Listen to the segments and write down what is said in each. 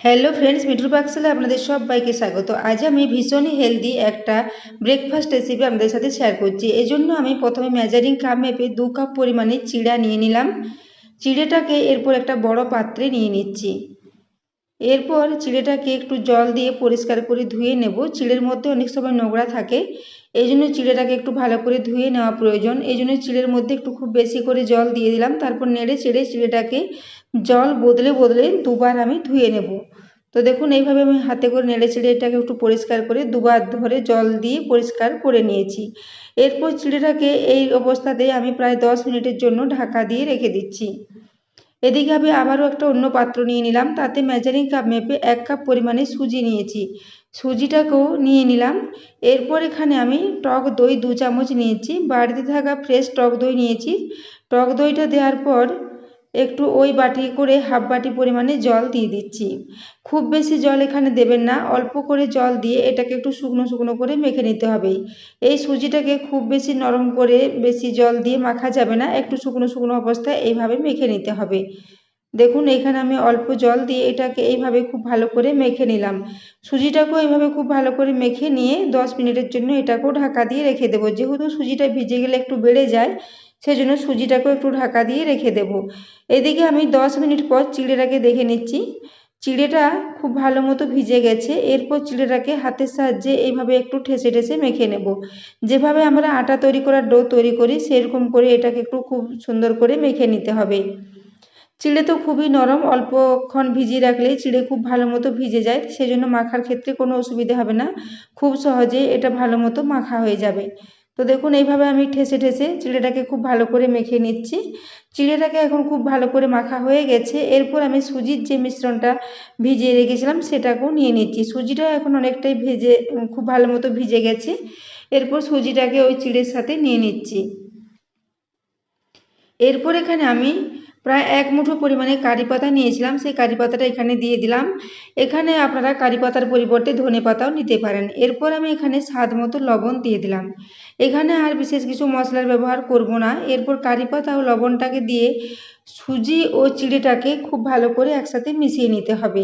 Hello friends মিঠুর পাকশালে আপনাদের সবাইকে স্বাগত। আজ আমি ভীষণই হেলদি একটা ব্রেকফাস্ট রেসিপি আপনাদের সাথে শেয়ার করছি। এই জন্য আমি প্রথমে মেজারিং কাপ মেপে দু কাপ পরিমাণে চিড়া নিয়ে নিলাম। চিড়েটাকে এরপর একটা বড় পাত্রে নিয়ে নিচ্ছি। এরপর চিড়েটাকে একটু জল দিয়ে পরিষ্কার করে ধুয়ে নেব। চিড়ের মধ্যে অনেক সময় নোংরা থাকে এই জন্য চিড়েটাকে একটু ভালো করে ধুয়ে নেওয়া প্রয়োজন। এই জন্য চিড়ের মধ্যে একটু খুব বেশি করে জল দিয়ে দিলাম। তারপর নেড়ে চেড়ে চিড়েটাকে জল বদলে বদলে দুবার আমি ধুয়ে নেব। তো দেখুন, এইভাবে আমি হাতে করে নেড়ে চেড়ে এটাকে একটু পরিষ্কার করে দুবার ধরে জল দিয়ে পরিষ্কার করে নিয়েছি। এরপর চিড়েটাকে এই অবস্থাতে আমি প্রায় দশ মিনিটের জন্য ঢাকা দিয়ে রেখে দিচ্ছি। এদিকে আমি আবারও একটা অন্য পাত্র নিয়ে নিলাম, তাতে মেজারিং কাপ মেপে এক কাপ পরিমাণে সুজি নিয়েছি। সুজিটাকেও নিয়ে নিলাম। এরপর এখানে আমি টক দই দু চামচ নিয়েছি। বাড়িতে থাকা ফ্রেশ টক দই নিয়েছি। টক দইটা দেওয়ার পর একটু ওই বাটি করে হাফ বাটি পরিমাণে জল দিয়ে দিচ্ছি। খুব বেশি জল এখানে দেবেন না, অল্প করে জল দিয়ে এটাকে একটু শুকনো শুকনো করে মেখে নিতে হবে। এই সুজিটাকে খুব বেশি নরম করে বেশি জল দিয়ে মাখা যাবে না, একটু শুকনো শুকনো অবস্থায় এইভাবে মেখে নিতে হবে। দেখুন, এখানে আমি অল্প জল দিয়ে এটাকে এইভাবে খুব ভালো করে মেখে নিলাম। সুজিটাকেও এইভাবে খুব ভালো করে মেখে নিয়ে দশ মিনিটের জন্য এটাকেও ঢাকা দিয়ে রেখে দেবো। যেহেতু সুজিটা ভিজে গেলে একটু বেড়ে যায় সেই জন্য সুজিটাকেও একটু ঢাকা দিয়ে রেখে দেব। এদিকে আমি দশ মিনিট পর চিড়েটাকে দেখে নিচ্ছি। চিড়েটা খুব ভালো মতো ভিজে গেছে। এরপর চিড়েটাকে হাতের সাহায্যে এইভাবে একটু ঠেসে ঠেসে মেখে নেব। যেভাবে আমরা আটা তৈরি করার ডো তৈরি করি, সেরকম করে এটাকে একটু খুব সুন্দর করে মেখে নিতে হবে। চিড়ে তো খুবই নরম অল্পক্ষণ ভিজিয়ে রাখলেই চিড়ে খুব ভালো মতো ভিজে যায়। সেজন্য মাখার ক্ষেত্রে কোনো অসুবিধে হবে না। খুব সহজে এটা ভালো মতো মাখা হয়ে যাবে। তো দেখুন, এইভাবে আমি ঠেসে ঠেসে চিড়েটাকে খুব ভালো করে মেখে নিচ্ছি। চিড়েটাকে এখন খুব ভালো করে মাখা হয়ে গেছে। এরপর আমি সুজির যে মিশ্রণটা ভিজিয়ে রেখেছিলাম, সেটাকেও নিয়ে নিচ্ছি। সুজিটা এখন অনেকটাই ভেজে খুব ভালো মতো ভিজে গেছে। এরপর সুজিটাকে ওই চিড়ের সাথে নিয়ে নিচ্ছি। এরপর এখানে আমি প্রায় এক মুঠো পরিমাণে কারি পাতা নিয়েছিলাম। সেই কারি পাতাটা এখানে দিয়ে দিলাম। এখানে আপনারা কারি পাতার পরিবর্তে ধনে পাতাও নিতে পারেন। এরপর আমি এখানে স্বাদ মতো লবণ দিয়ে দিলাম। এখানে আর বিশেষ কিছু মশলার ব্যবহার করব না। এরপর কারি পাতা ও লবণটাকে দিয়ে সুজি ও চিড়েটাকে খুব ভালো করে একসাথে মিশিয়ে নিতে হবে।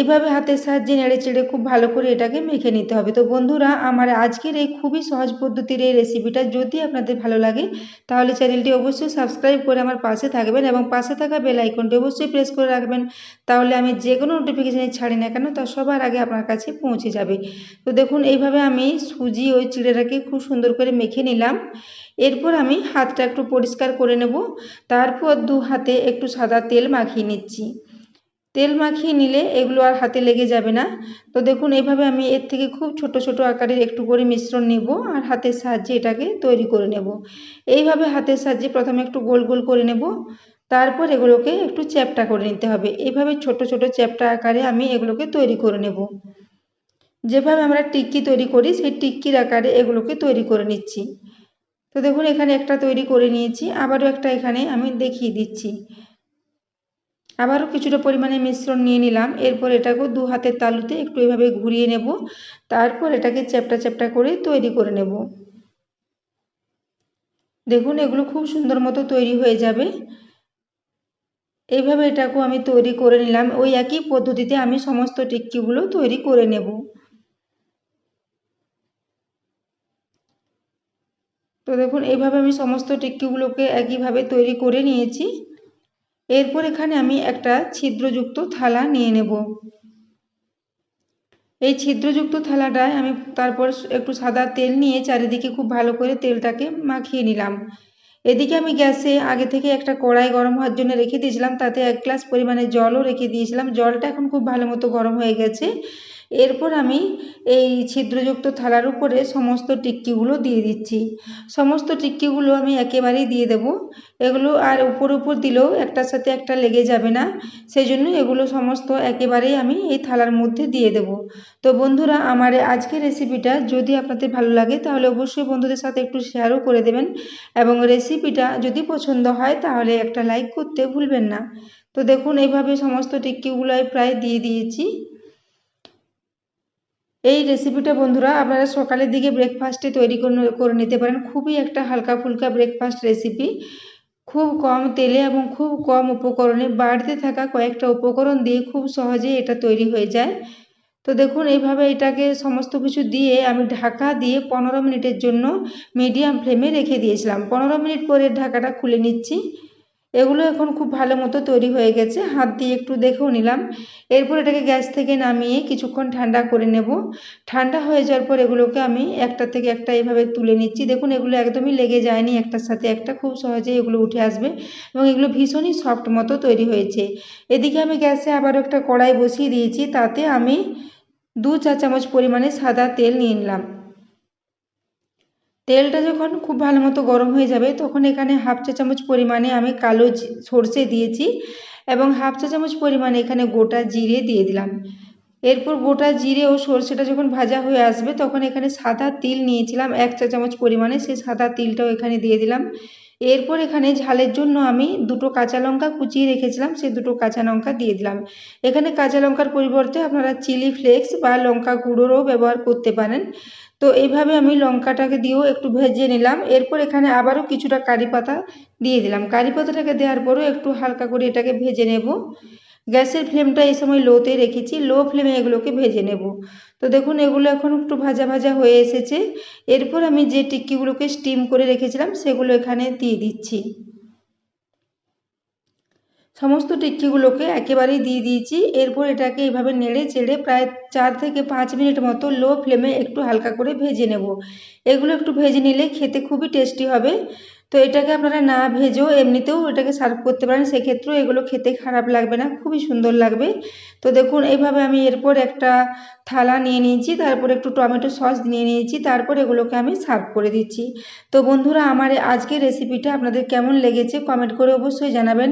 এভাবে হাতের সাহায্যে নেড়ে চেড়ে খুব ভালো করে এটাকে মেখে নিতে হবে। তো বন্ধুরা, আমার আজকের এই খুবই সহজ পদ্ধতির এই রেসিপিটা যদি আপনাদের ভালো লাগে, তাহলে চ্যানেলটি অবশ্যই সাবস্ক্রাইব করে আমার পাশে থাকবেন এবং পাশে থাকা বেল আইকনটি অবশ্যই প্রেস করে রাখবেন। তাহলে আমি যে কোনো নোটিফিকেশানে ছাড়ি না কেন, তা সবার আগে আপনার কাছে পৌঁছে যাবে। তো দেখুন, এইভাবে আমি সুজি ওই চিড়েটাকে খুব সুন্দর করে মেখে নিলাম। এরপর আমি হাতটা একটু পরিষ্কার করে নেব। তারপর দু হাতে একটু সাদা তেল মাখিয়ে নিচ্ছি। তেল মাখিয়ে নিলে এগুলো আর হাতে লেগে যাবে না। তো দেখুন এইভাবে আমি এর থেকে খুব ছোট ছোট আকারের একটু করে মিশ্রণ নেব আর হাতের সাহায্যে এটাকে তৈরি করে নেব। এইভাবে হাতের সাহায্যে প্রথমে একটু গোল গোল করে নেব। তারপর এগুলোকে একটু চ্যাপটা করে নিতে হবে। এইভাবে ছোট ছোট চ্যাপটা আকারে আমি এগুলোকে তৈরি করে নেব। যেভাবে আমরা টিক্কি তৈরি করি, সেই টিক্কির আকারে এগুলোকে তৈরি করে নিচ্ছি। তো দেখুন, এখানে একটা তৈরি করে নিয়েছি। আবারও একটা এখানে আমি দেখিয়ে দিচ্ছি। আবারও কিছুটা পরিমাণে মিশ্রণ নিয়ে নিলাম। এরপর এটাকেও দু হাতের তালুতে একটু এভাবে ঘুরিয়ে নেব। তারপর এটাকে চ্যাপটা চ্যাপটা করে তৈরি করে নেব। দেখুন, এগুলো খুব সুন্দর মতো তৈরি হয়ে যাবে। এইভাবে এটাকেও আমি তৈরি করে নিলাম। ওই একই পদ্ধতিতে আমি সমস্ত টিক্কিগুলো তৈরি করে নেব। তো দেখুন, এইভাবে আমি সমস্ত টিক্কিগুলোকে একইভাবে তৈরি করে নিয়েছি। এরপর এখানে আমি একটা ছিদ্রযুক্ত থালা নিয়ে নেব। এই ছিদ্রযুক্ত থালাটায় আমি তারপর একটু সাদা তেল নিয়ে চারিদিকে খুব ভালো করে তেলটাকে মাখিয়ে নিলাম। এদিকে আমি গ্যাসে আগে থেকে একটা কড়াই গরম হওয়ার জন্য রেখে দিয়েছিলাম, তাতে এক গ্লাস পরিমাণে জলও রেখে দিয়েছিলাম। জলটা এখন খুব ভালো মতো গরম হয়ে গেছে। এরপর আমি এই ছিদ্রযুক্ত থালার উপরে সমস্ত টিক্কিগুলো দিয়ে দিচ্ছি। সমস্ত টিক্কিগুলো আমি একেবারেই দিয়ে দেব। এগুলো আর উপর উপর দিলেও একটার সাথে একটা লেগে যাবে না। সেই জন্য এগুলো সমস্ত একেবারেই আমি এই থালার মধ্যে দিয়ে দেব। তো বন্ধুরা, আমার আজকের রেসিপিটা যদি আপনাদের ভালো লাগে, তাহলে অবশ্যই বন্ধুদের সাথে একটু শেয়ারও করে দেবেন। এবং রেসিপিটা যদি পছন্দ হয়, তাহলে একটা লাইক করতে ভুলবেন না। তো দেখুন, এইভাবে সমস্ত টিক্কিগুলো প্রায় দিয়ে দিয়েছি। এই রেসিপিটা বন্ধুরা আপনারা সকালের দিকে ব্রেকফাস্টে তৈরি করে নিতে পারেন। খুবই একটা হালকা ফুলকা ব্রেকফাস্ট রেসিপি খুব কম তেলে এবং খুব কম উপকরণে বাড়িতে থাকা কয়েকটা উপকরণ দিয়ে খুব সহজেই এটা তৈরি হয়ে যায়। তো দেখুন, এইভাবে এটাকে সমস্ত কিছু দিয়ে আমি ঢাকা দিয়ে পনেরো মিনিটের জন্য মিডিয়াম ফ্লেমে রেখে দিয়েছিলাম। পনেরো মিনিট পরে ঢাকাটা খুলে নিচ্ছি। এগুলো এখন খুব ভালো মতো তৈরি হয়ে গেছে। হাত দিয়ে একটু দেখেও নিলাম। এরপর এটাকে গ্যাস থেকে নামিয়ে কিছুক্ষণ ঠান্ডা করে নেব। ঠান্ডা হয়ে যাওয়ার পর এগুলোকে আমি একটা থেকে একটা এভাবে তুলে নিচ্ছি। দেখুন, এগুলো একদমই লেগে যায়নি একটার সাথে একটা। খুব সহজেই এগুলো উঠে আসবে এবং এগুলো ভীষণই সফট মতো তৈরি হয়েছে। এদিকে আমি গ্যাসে আবারও একটা কড়াই বসিয়ে দিয়েছি। তাতে আমি দু চা চামচ পরিমাণে সাদা তেল নিয়ে নিলাম। তেলটা যখন খুব ভালো মতো গরম হয়ে যাবে, তখন এখানে হাফ চা চামচ পরিমাণে আমি কালো সর্ষে দিয়েছি এবং হাফ চা চামচ পরিমাণে এখানে গোটা জিরে দিয়ে দিলাম। এরপর গোটা জিরে ও সর্ষেটা যখন ভাজা হয়ে আসবে, তখন এখানে সাদা তিল নিয়েছিলাম, এক চা চামচ পরিমাণে, সেই সাদা তিলটাও এখানে দিয়ে দিলাম। এরপর এখানে ঝালের জন্য আমি দুটো কাঁচা লঙ্কা কুচিয়ে রেখেছিলাম, সেই দুটো কাঁচা লঙ্কা দিয়ে দিলাম। এখানে কাঁচা লঙ্কার পরিবর্তে আপনারা চিলি ফ্লেক্স বা লঙ্কা গুঁড়োরও ব্যবহার করতে পারেন। তো এইভাবে আমি লঙ্কাটাকে দিয়েও একটু ভেজে নিলাম। এরপর এখানে আবারও কিছুটা কারি পাতা দিয়ে দিলাম। কারি পাতাটাকে দেওয়ার পরও একটু হালকা করে এটাকে ভেজে নেব। গ্যাসের ফ্লেমটা এই সময় লোতে রেখেছি, লো ফ্লেমে এগুলোকে ভেজে নেব। তো দেখুন, এগুলো এখন একটু ভাজা ভাজা হয়ে এসেছে। এরপর আমি যে টিক্কিগুলোকে স্টিম করে রেখেছিলাম, সেগুলো এখানে দিয়ে দিচ্ছি। সমস্ত টিক্কিগুলোকে একেবারেই দিয়ে দিয়েছি। এরপর এটাকে এভাবে নেড়ে চেড়ে প্রায় চার থেকে পাঁচ মিনিট মতো লো ফ্লেমে একটু হালকা করে ভেজে নেব। এগুলো একটু ভেজে নিলে খেতে খুবই টেস্টি হবে। তো এটাকে আপনারা না ভেজেও এমনিতেও এটাকে সার্ভ করতে পারেন। সেক্ষেত্রেও এগুলো খেতে খারাপ লাগবে না, খুবই সুন্দর লাগবে। তো দেখুন, এইভাবে আমি এরপর একটা থালা নিয়ে নিয়েছি, তারপর একটু টমেটো সস নিয়ে নিয়েছি, তারপর এগুলোকে আমি সার্ভ করে দিচ্ছি। তো বন্ধুরা, আমার আজকের রেসিপিটা আপনাদের কেমন লেগেছে কমেন্ট করে অবশ্যই জানাবেন।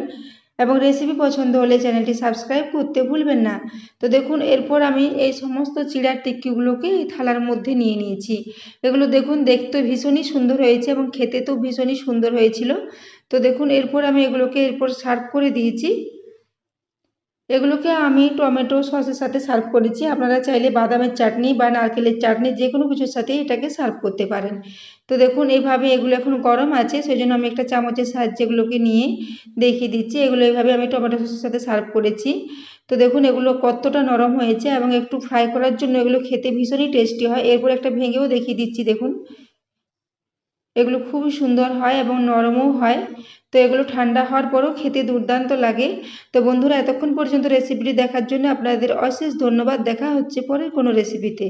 এবং রেসিপি পছন্দ হলে চ্যানেলটি সাবস্ক্রাইব করতে ভুলবেন না। তো দেখুন, এরপর আমি এই সমস্ত চিড়ার টিক্কিগুলোকে এই থালার মধ্যে নিয়ে নিয়েছি। এগুলো দেখুন দেখতে ভীষণই সুন্দর হয়েছে এবং খেতে তো ভীষণই সুন্দর হয়েছিল। তো দেখুন, এরপর আমি এগুলোকে এরপর সার্ভ করে দিয়েছি। এগুলোকে আমি টমেটো সসের সাথে সার্ভ করেছি। আপনারা চাইলে বাদামের চাটনি বা নারকেলের চাটনি, যে কোনো কিছুর সাথে এটাকে সার্ভ করতে পারেন। তো দেখুন, এইভাবে এগুলো এখন গরম আছে সেই জন্য আমি একটা চামচের সাহায্যে এগুলোকে নিয়ে দেখিয়ে দিচ্ছি। এগুলো এইভাবে আমি টমেটো সসের সাথে সার্ভ করেছি। তো দেখুন, এগুলো কতটা নরম হয়েছে এবং একটু ফ্রাই করার জন্য এগুলো খেতে ভীষণই টেস্টি হয়। এরপর একটা ভেঙেও দেখিয়ে দিচ্ছি, দেখুন। এগুলো খুবই সুন্দর হয় এবং নরমও হয়। তো এগুলো ঠান্ডা হওয়ার পরেও খেতে দুর্দান্ত লাগে। তো বন্ধুরা, এতক্ষণ পর্যন্ত রেসিপিটি দেখার জন্য আপনাদের অশেষ ধন্যবাদ। দেখা হচ্ছে পরের কোনো রেসিপিতে